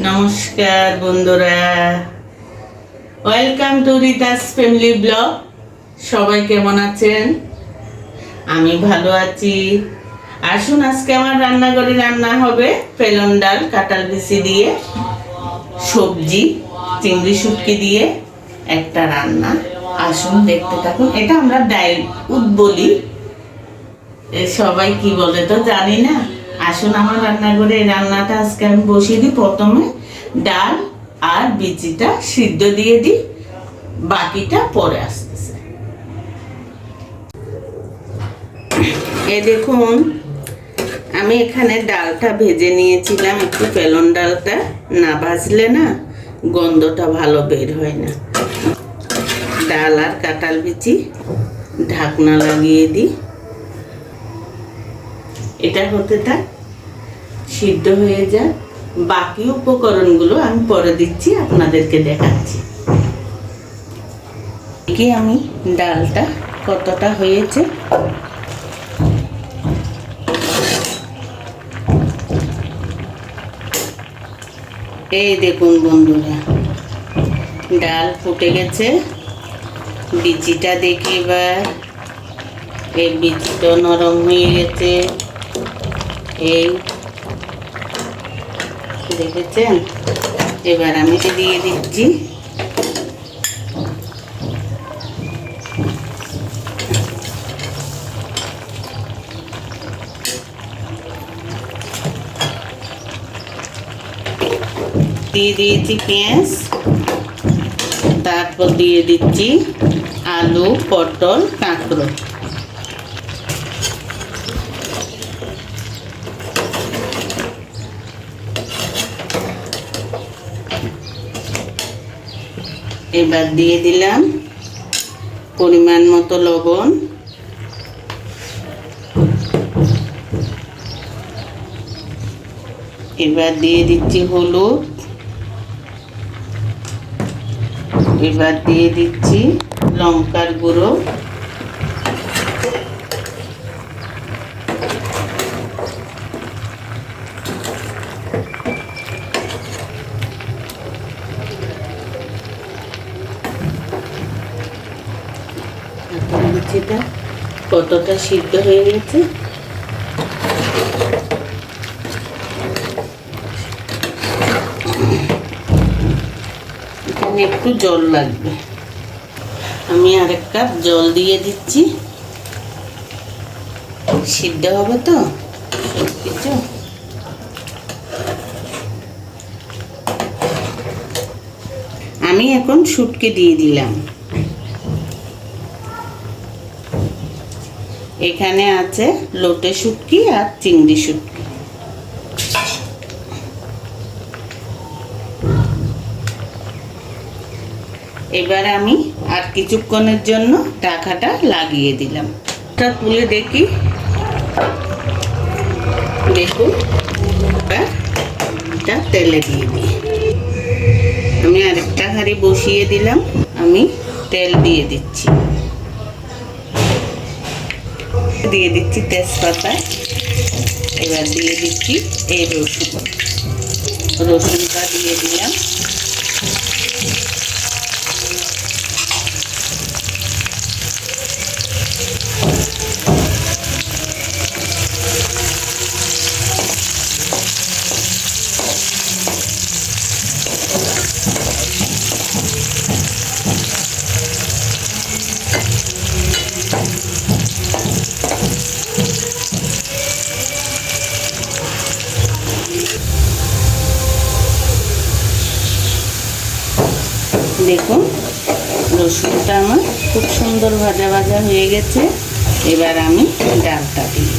নমস্কার বন্ধুরা। Welcome to Rita's family blog সবাই কেমন আছেন? আমি ভালো আছি। আসুন, আজকে আমার রান্নাঘরে রান্না হবে ফেলন ডাল, কাঁঠাল বিচি দিয়ে, সবজি, চিংড়ি শুটকি দিয়ে একটা রান্না। আসুন, দেখতে থাকুন। এটা আমরা ডাইল উদ বলি। সবাই কি বলে তো জানি না। আসুন আমার রান্নাঘরে রান্নাটা আজকে আমি বসিয়ে দিই। প্রথমে ডাল আর বিচিটা সিদ্ধ দিয়ে দিই। বাকিটা পরে আসতেছে। এ দেখুন, আমি এখানে ডালটা ভেজে নিয়েছিলাম। একটু পেলন ডালটা না ভাজলে না গন্ধটা ভালো বের হয় না। ডাল আর কাঁঠাল বিচি ঢাকনা লাগিয়ে দিই। এটা হতে থাক, সিদ্ধ হয়ে যায় বাকি উপকরণগুলো আমি পরে দিচ্ছি, আপনাদেরকে দেখাচ্ছি। কি আমি ডালটা কতটা হয়েছে। এই দেখুন বন্ধুরা, ডাল ফুটে গেছে। বিচিটা দেখি এবার। এই বিচিটা নরম হয়ে গেছে। এই দেখেছেন? এবার আমি দিয়ে দিচ্ছি। দিয়ে দিয়েছি পেঁয়াজ। তারপর দিয়ে দিচ্ছি আলু, পটল, কাঁকড়ো। এবার দিয়ে দিলাম পরিমাণ মতো লবণ। এবার দিয়ে দিচ্ছি হলুদ। এবার দিয়ে দিচ্ছি লঙ্কার গুঁড়ো। এখন লুচিটা কতটা সিদ্ধ হয়ে গেছে। এখানে একটু জল লাগবে। আমি আরেক কাপ জল দিয়ে দিচ্ছি। সিদ্ধ হবে তো? কিছু আমি এখন শুটকে দিয়ে দিলাম। এখানে আছে লোটে শুটকি আর চিংড়ি শুটকি। এবার আমি আর কিছুক্ষণের জন্য টাকাটা লাগিয়ে দিলাম। তা তুলে দেখি। দেখুন তেলে দিয়ে দিই। আমি আরেকটা হাঁড়ি বসিয়ে দিলাম। আমি তেল দিয়ে দিচ্ছি। দিয়ে দিচ্ছি তেজপাতা। এবার দিয়ে দিচ্ছি এই রসুন। রসুনটা দিয়ে দিলাম। দেখুন রসুনটা আমার খুব সুন্দর ভাজা ভাজা হয়ে গেছে। এবার আমি ডালটা দিই।